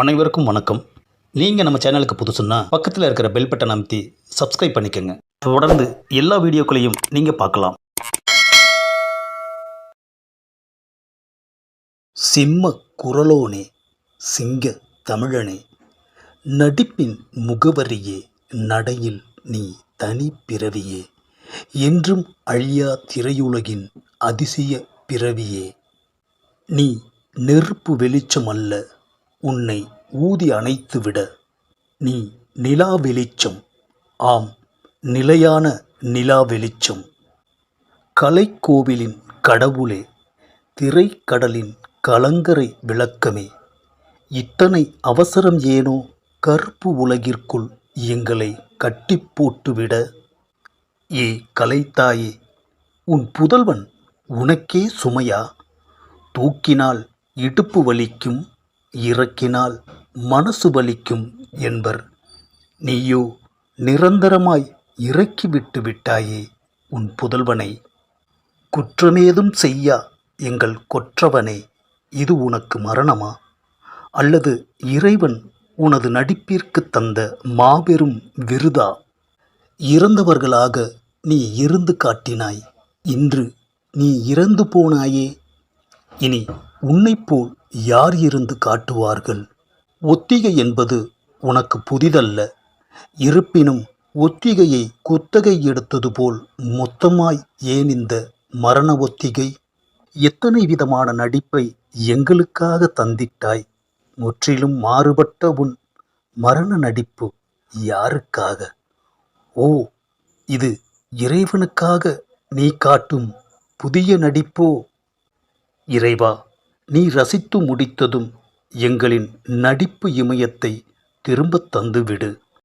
அனைவருக்கும் வணக்கம். நீங்கள் நம்ம சேனலுக்கு புதுசுன்னா பக்கத்தில் இருக்கிற பெல் பட்டன் அமைத்தி சப்ஸ்கிரைப் பண்ணிக்கோங்க. தொடர்ந்து எல்லா வீடியோக்களையும் நீங்கள் பார்க்கலாம். சிம்ம குரலோனே சிங்க தமிழனே நடிப்பின் முகவரியே நடையில் நீ தனி பிறவியே என்றும் அழியா திரையுலகின் அதிசய பிறவியே நீ நெருப்பு வெளிச்சம் அல்ல உன்னை ஊதி அணைத்துவிட. நீ நிலா வெளிச்சம். ஆம் நிலையான நிலா வெளிச்சம். கலைக்கோவிலின் கடவுளே திரைக்கடலின் கலங்கரை விளக்கமே. இத்தனை அவசரம் ஏனோ கருப்பு உலகிற்குள் எங்களை கட்டி போட்டுவிட. ஏ கலைத்தாயே உன் புதல்வன் உனக்கே சுமையா? தூக்கினால் இடுப்பு வலிக்கும் இறக்கினால் மனசு வலிக்கும் என்பர். நீயோ நிரந்தரமாய் இறக்கிவிட்டு விட்டாயே உன் புதல்வனை. குற்றமேதும் செய்யா எங்கள் கொற்றவனே இது உனக்கு மரணமா? அல்லது இறைவன் உனது நடிப்பிற்கு தந்த மாபெரும் விருதா? இறந்தவர்களாக நீ இருந்து காட்டினாய் இன்று நீ இறந்து போனாயே இனி உன்னைப்போல் யார் இருந்து காட்டுவார்கள்? ஒத்திகை என்பது உனக்கு புதிதல்ல. இருப்பினும் ஒத்திகையை குத்தகை எடுத்தது போல் மொத்தமாய் ஏன் இந்த மரண ஒத்திகை? எத்தனை விதமான நடிப்பை எங்களுக்காக தந்திட்டாய்? முற்றிலும் மாறுபட்ட உன் மரண நடிப்பு யாருக்காக? ஓ இது இறைவனுக்காக நீ காட்டும் புதிய நடிப்போ? இறைவா நீ ரசித்து முடித்ததும் எங்களின் நடிப்பு இமயத்தை திரும்பத் தந்துவிடு.